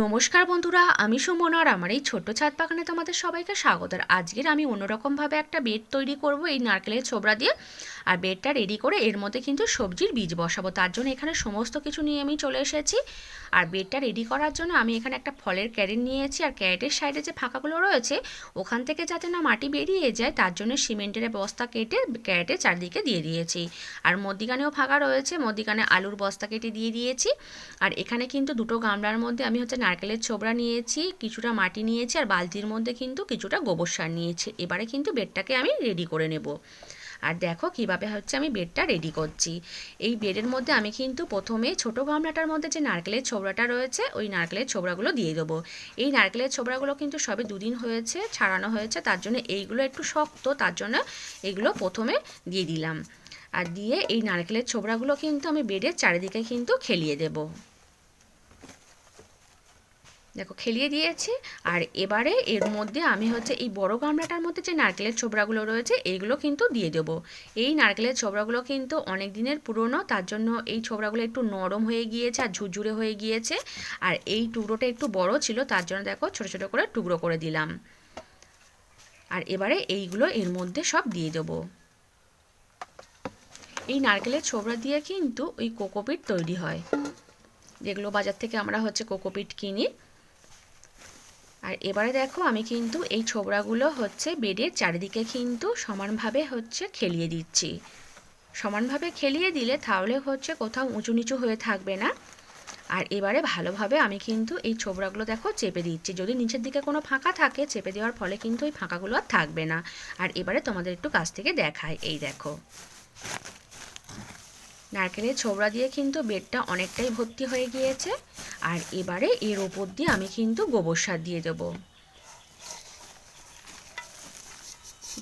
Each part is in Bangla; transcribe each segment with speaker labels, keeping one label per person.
Speaker 1: নমস্কার বন্ধুরা, আমি সুমন আর আমার এই ছোট্ট ছাদ বাগানে তোমাদের সবাইকে স্বাগত। আর আজকের আমি অন্যরকমভাবে একটা বেড তৈরি করব এই নারকেলের ছোবড়া দিয়ে। আর বেডটা রেডি করে এর মধ্যে কিন্তু সবজির বীজ বসাবো। তার জন্য এখানে সমস্ত কিছু নিয়ে আমি চলে এসেছি। আর বেডটা রেডি করার জন্য আমি এখানে একটা ফলের ক্যারেট নিয়েছি। আর ক্যারেটের সাইডে যে ফাঁকাগুলো রয়েছে, ওখান থেকে যাতে না মাটি বেরিয়ে যায়, তার জন্য সিমেন্টের বস্তা কেটে ক্যারেটের চারদিকে দিয়ে দিয়েছি। আর মধ্যিখানেও ফাঁকা রয়েছে, মধ্যিখানে আলুর বস্তা কেটে দিয়ে দিয়েছি। আর এখানে কিন্তু দুটো গামলার মধ্যে আমি হচ্ছে নারকেলের ছোবড়া নিয়েছি, কিছুটা মাটি নিয়েছি, আর বালতির মধ্যে কিন্তু কিছুটা গোবর সার নিয়েছি। এবারে কিন্তু বেডটাকে আমি রেডি করে নেব। আর দেখো কীভাবে হচ্ছে আমি বেডটা রেডি করছি। এই বেডের মধ্যে আমি কিন্তু প্রথমে ছোট গামলাটার মধ্যে যে নারকেলের ছোবড়াটা রয়েছে, ওই নারকেলের ছোবড়াগুলো দিয়ে দেবো। এই নারকেলের ছোবড়াগুলো কিন্তু সবে দুদিন হয়েছে, ছাড়ানো হয়েছে, তার জন্য এইগুলো একটু শক্ত, তার জন্য এইগুলো প্রথমে দিয়ে দিলাম। আর দিয়ে এই নারকেলের ছোবড়াগুলো কিন্তু আমি বেডের চারিদিকে কিন্তু খেলিয়ে দেবো। দেখো খেলিয়ে দিয়েছি। আর এবারে এর মধ্যে আমি হচ্ছে এই বড় গামলাটার মধ্যে যে নারকেলের ছোবড়াগুলো রয়েছে এইগুলো কিন্তু দিয়ে দেবো। এই নারকেলের ছোবড়াগুলো কিন্তু অনেক দিনের পুরনো, তার জন্য এই ছোবড়াগুলো একটু নরম হয়ে গিয়েছে আর ঝুরঝুরে হয়ে গিয়েছে। আর এই টুকরোটা একটু বড় ছিল, তার জন্য দেখো ছোটো ছোটো করে টুকরো করে দিলাম। আর এবারে এইগুলো এর মধ্যে সব দিয়ে দেবো। এই নারকেলের ছোবড়া দিয়ে কিন্তু ওই কোকোপিট তৈরি হয়। যেগুলো বাজার থেকে আমরা হচ্ছে কোকোপিট কিনি। আর এবারে দেখো আমি কিন্তু এই ছোবড়াগুলো হচ্ছে বেডের চারিদিকে কিন্তু সমানভাবে হচ্ছে খেলিয়ে দিচ্ছি। সমানভাবে খেলিয়ে দিলে তাহলে হচ্ছে কোথাও উঁচু নিচু হয়ে থাকবে না। আর এবারে ভালোভাবে আমি কিন্তু এই ছোবড়াগুলো দেখো চেপে দিচ্ছি। যদি নিচের দিকে কোনো ফাঁকা থাকে, চেপে দেওয়ার ফলে কিন্তু ওই ফাঁকাগুলো আর থাকবে না। আর এবারে তোমাদের একটু কাছ থেকে দেখায় এই দেখো। নারকেলের ছোবড়া দিয়ে কিন্তু বেডটা অনেকটাই ভর্তি হয়ে গিয়েছে। আর এবারে এর ওপর দিয়ে আমি কিন্তু গোবর সার দিয়ে দেব।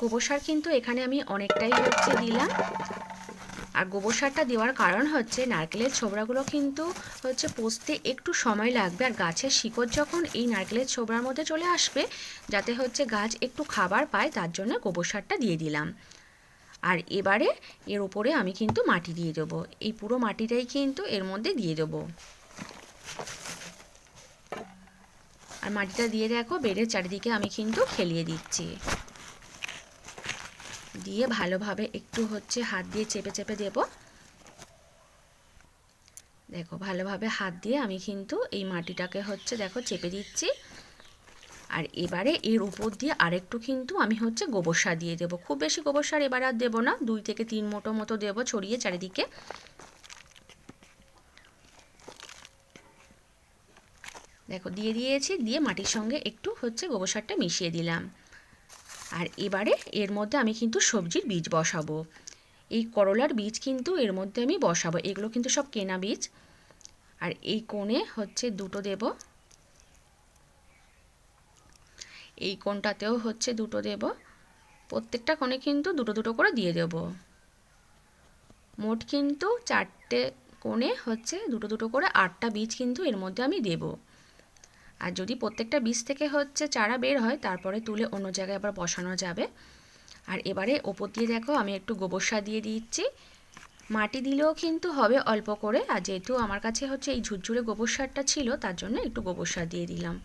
Speaker 1: গোবর সার কিন্তু এখানে আমি অনেকটাই হচ্ছে দিলাম। আর গোবর সারটা দেওয়ার কারণ হচ্ছে নারকেলের ছোবড়াগুলো কিন্তু হচ্ছে পোষতে একটু সময় লাগবে আর গাছের শিকড় যখন এই নারকেলের ছোবড়ার মধ্যে চলে আসবে, যাতে হচ্ছে গাছ একটু খাবার পায়, তার জন্য গোবর সারটা দিয়ে দিলাম। আর এবারে এর উপরে আমি কিন্তু মাটি দিয়ে দেবো। এই পুরো মাটিটাই কিন্তু এর মধ্যে দিয়ে দেবো। আর মাটিটা দিয়ে দেখো, বেডের চারিদিকে আমি কিন্তু খেলিয়ে দিচ্ছি। দিয়ে ভালোভাবে একটু হচ্ছে হাত দিয়ে চেপে চেপে দেব। দেখো, ভালোভাবে হাত দিয়ে আমি কিন্তু এই মাটিটাকে হচ্ছে দেখো চেপে দিচ্ছি। আর এবারে এর উপর দিয়ে আরেকটু কিন্তু আমি হচ্ছে গোবর সার দিয়ে দেবো। খুব বেশি গোবর সার এবার আর দেবো না, দুই থেকে তিন মোটো মতো দেবো ছড়িয়ে চারিদিকে। দেখো, দিয়ে দিয়েছি, দিয়ে মাটির সঙ্গে একটু হচ্ছে গোবর সারটা মিশিয়ে দিলাম। আর এবারে এর মধ্যে আমি কিন্তু সবজির বীজ বসাবো। এই করলার বীজ কিন্তু এর মধ্যে আমি বসাবো। এগুলো কিন্তু সব কেনা বীজ। আর এই কোণে হচ্ছে দুটো দেব। এই কোণটাতেও হচ্ছে দুটো দেব। প্রত্যেকটা কোণে কিন্তু দুটো দুটো করে দিয়ে দেব। মোট কিন্তু চারটে কোণে হচ্ছে দুটো দুটো করে আটটা বীজ কিন্তু এর মধ্যে আমি দেবো। আর যদি প্রত্যেকটা বীজ থেকে হচ্ছে চারা বের হয়, তারপরে তুলে অন্য জায়গায় আবার বসানো যাবে। আর এবারে ওপর দিয়ে দেখো, আমি একটু গোবর সার দিয়ে দিচ্ছি। মাটি দিলেও কিন্তু হবে অল্প করে, আর যেহেতু আমার কাছে হচ্ছে এই ঝুরঝুরে গোবর সারটা ছিল, তার জন্য একটু গোবর সার দিয়ে দিলাম।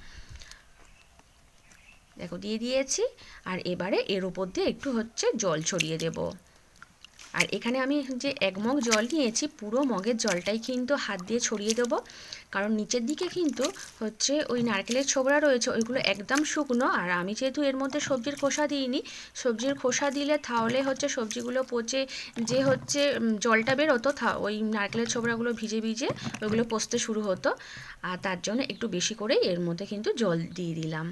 Speaker 1: দেখো, দিয়ে দিয়েছি। আর এবারে এর উপর দিয়ে একটু হচ্ছে জল ছড়িয়ে দেবো। আর এখানে আমি যে এক মগ জল নিয়েছি, পুরো মগের জলটাই কিন্তু হাত দিয়ে ছড়িয়ে দেবো। কারণ নিচের দিকে কিন্তু হচ্ছে ওই নারকেলের ছোবড়া রয়েছে, ওইগুলো একদম শুকনো। আর আমি যেহেতু এর মধ্যে সবজির খোসা দিইনি, সবজির খোসা দিলে তাহলে হচ্ছে সবজিগুলো পচে, যে হচ্ছে জলটা বেরোতো ওই নারকেলের ছোবড়াগুলো ভিজে ভিজে ওইগুলো পচতে শুরু হতো। আর তার জন্য একটু বেশি করেই এর মধ্যে কিন্তু জল দিয়ে দিলাম।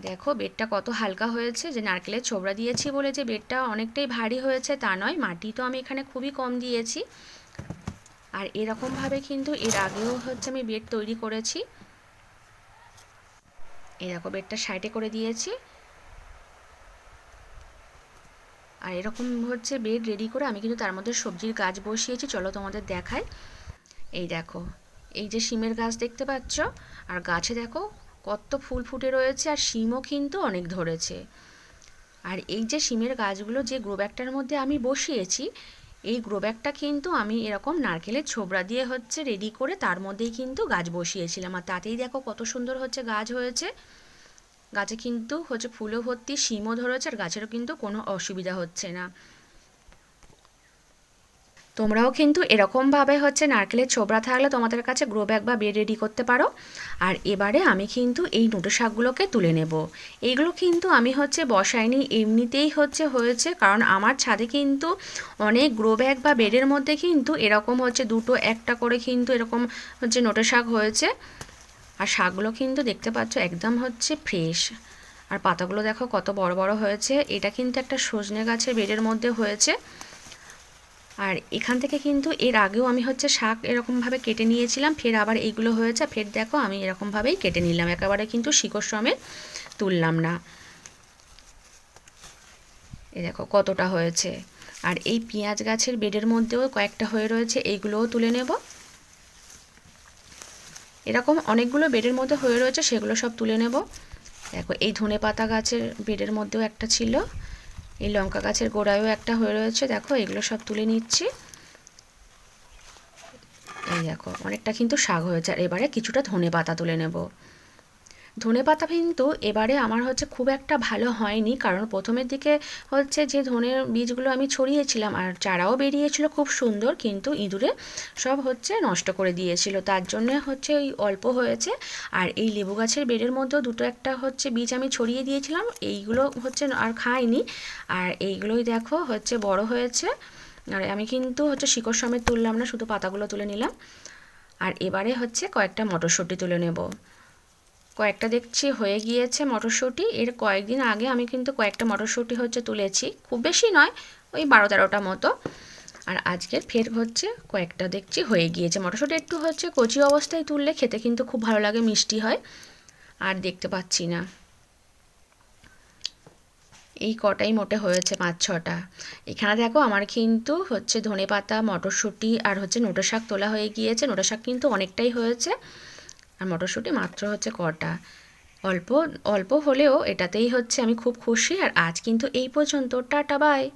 Speaker 1: দেখো, বেডটা কত হালকা হয়েছে। যে নারকেলের ছোবড়া দিয়েছি বলে যে বেডটা অনেকটাই ভারী হয়েছে, তা নয়, মাটি তো আমি এখানে খুবই কম দিয়েছি। আর এরকমভাবে কিন্তু এর আগেও হচ্ছে আমি বেড তৈরি করেছি। দেখো, বেডটা সাইডে করে দিয়েছি। আর এরকম হচ্ছে বেড রেডি করে আমি কিন্তু তার মধ্যে সবজির গাছ বসিয়েছি, চলো তোমাদের দেখাই। এই দেখো, এই যে শিমের গাছ দেখতে পাচ্ছ? আর গাছে দেখো কত ফুল ফুটে রয়েছে আর শিমও কিন্তু অনেক ধরেছে। আর এই যে শিমের গাছগুলো যে গ্রো ব্যাগটার মধ্যে আমি বসিয়েছি, এই গ্রো ব্যাগটা কিন্তু আমি এরকম নারকেলের ছোবড়া দিয়ে হচ্ছে রেডি করে তার মধ্যেই কিন্তু গাছ বসিয়েছিলাম। আর তাতেই দেখো কত সুন্দর হচ্ছে গাছ হয়েছে। গাছে কিন্তু হচ্ছে ফুলও ভর্তি, শিমও ধরেছে, আর গাছেরও কিন্তু কোনো অসুবিধা হচ্ছে না। তোমরাও কিন্তু এরকমভাবে হচ্ছে নারকেলের ছোবড়া থাকলে তোমাদের কাছে গ্রো ব্যাগ বা বেড রেডি করতে পারো। আর এবারে আমি কিন্তু এই নোটো শাকগুলোকে তুলে নেব। এইগুলো কিন্তু আমি হচ্ছে বসাইনি, এমনিতেই হচ্ছে হয়েছে। কারণ আমার ছাদে কিন্তু অনেক গ্রো ব্যাগ বা বেডের মধ্যে কিন্তু এরকম হচ্ছে দুটো, একটা করে কিন্তু এরকম হচ্ছে নোটো শাক হয়েছে। আর শাকগুলো কিন্তু দেখতে পাচ্ছ একদম হচ্ছে ফ্রেশ। আর পাতাগুলো দেখো কত বড় বড় হয়েছে। এটা কিন্তু একটা সজনে গাছের বেডের মধ্যে হয়েছে। আর এখান থেকে কিন্তু এর আগেও আমি হচ্ছে শাক এরকমভাবে কেটে নিয়েছিলাম, ফের আবার এইগুলো হয়েছে, ফের দেখো আমি এরকমভাবেই কেটে নিলাম, একেবারে কিন্তু শিকড় তুললাম না। এ দেখো কতটা হয়েছে। আর এই পেঁয়াজ গাছের বেডের মধ্যেও কয়েকটা হয়ে রয়েছে, এইগুলোও তুলে নেব। এরকম অনেকগুলো বেডের মধ্যে হয়ে রয়েছে, সেগুলো সব তুলে নেব। দেখো এই ধনে পাতা গাছের বেডের মধ্যেও একটা ছিল। এই লঙ্কা গাছের গোড়ায়ও একটা হয়ে রয়েছে, দেখো, এগুলো সব তুলে নিচ্ছি। এই দেখো, অনেকটা কিন্তু শাক হয়েছে, আর এবারে কিছুটা ধনে পাতা তুলে নেব। ধনে পাতা কিন্তু এবারে আমার হচ্ছে খুব একটা ভালো হয়নি। কারণ প্রথমের দিকে হচ্ছে যে ধনের বীজগুলো আমি ছড়িয়েছিলাম, আর চারাও বেরিয়েছিল খুব সুন্দর, কিন্তু ইঁদুরে সব হচ্ছে নষ্ট করে দিয়েছিল। তার জন্য হচ্ছে ওই অল্প হয়েছে। আর এই লেবু গাছের বেডের মধ্যেও দুটো একটা হচ্ছে বীজ আমি ছড়িয়ে দিয়েছিলাম, এইগুলো হচ্ছে আর খাইনি। আর এইগুলোই দেখো হচ্ছে বড় হয়েছে। আর আমি কিন্তু হচ্ছে শিকড় সমেত তুললাম না, শুধু পাতাগুলো তুলে নিলাম। আর এবারে হচ্ছে কয়েকটা মটরশুঁটি তুলে নেব। কয়েকটা দেখছি, হয়ে গিয়েছে মটরশুঁটি। এর কয়েকদিন আগে আমি কিন্তু কয়েকটা মটরশুঁটি হচ্ছে তুলেছি। খুব বেশি নয়, ওই বারো তেরোটা মতো। আর আজকের ফের হচ্ছে কয়েকটা দেখছি, হয়ে গিয়েছে। মটরশুঁটি একটু হচ্ছে কচি অবস্থায় তুললে খেতে কিন্তু খুব ভালো লাগে, মিষ্টি হয়। আর দেখতে পাচ্ছি না। এই কটাই মোটে হয়েছে পাঁচ ছটা এখানে দেখো আমার কিন্তু হচ্ছে ধনে পাতা মটরশুঁটি আর হচ্ছে নোটো শাক তোলা হয়ে গিয়েছে। নোটা শাক কিন্তু অনেকটাই হয়েছে। আর মটরশুঁটি মাত্র হচ্ছে কটা। অল্প অল্প হলেও এটাতেই হচ্ছে আমি খুব খুশি। আর আজ কিন্তু এই পর্যন্ত। Tata, bye.